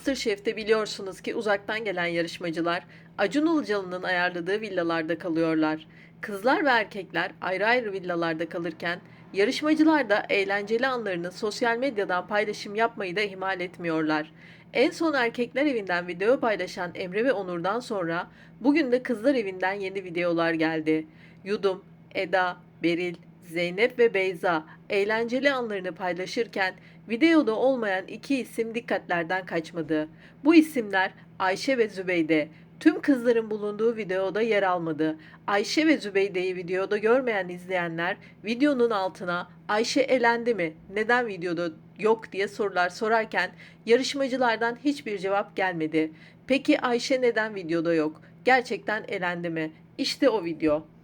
Masterchef'te biliyorsunuz ki uzaktan gelen yarışmacılar Acun Ilıcalı'nın ayarladığı villalarda kalıyorlar. Kızlar ve erkekler ayrı ayrı villalarda kalırken yarışmacılar da eğlenceli anlarını sosyal medyadan paylaşım yapmayı da ihmal etmiyorlar. En son erkekler evinden video paylaşan Emre ve Onur'dan sonra bugün de kızlar evinden yeni videolar geldi. Yudum, Eda, Beril, Zeynep ve Beyza eğlenceli anlarını paylaşırken videoda olmayan iki isim dikkatlerden kaçmadı. Bu isimler Ayşe ve Zübeyde. Tüm kızların bulunduğu videoda yer almadı. Ayşe ve Zübeyde'yi videoda görmeyen izleyenler videonun altına Ayşe elendi mi? Neden videoda yok diye sorular sorarken yarışmacılardan hiçbir cevap gelmedi. Peki Ayşe neden videoda yok? Gerçekten elendi mi? İşte o video.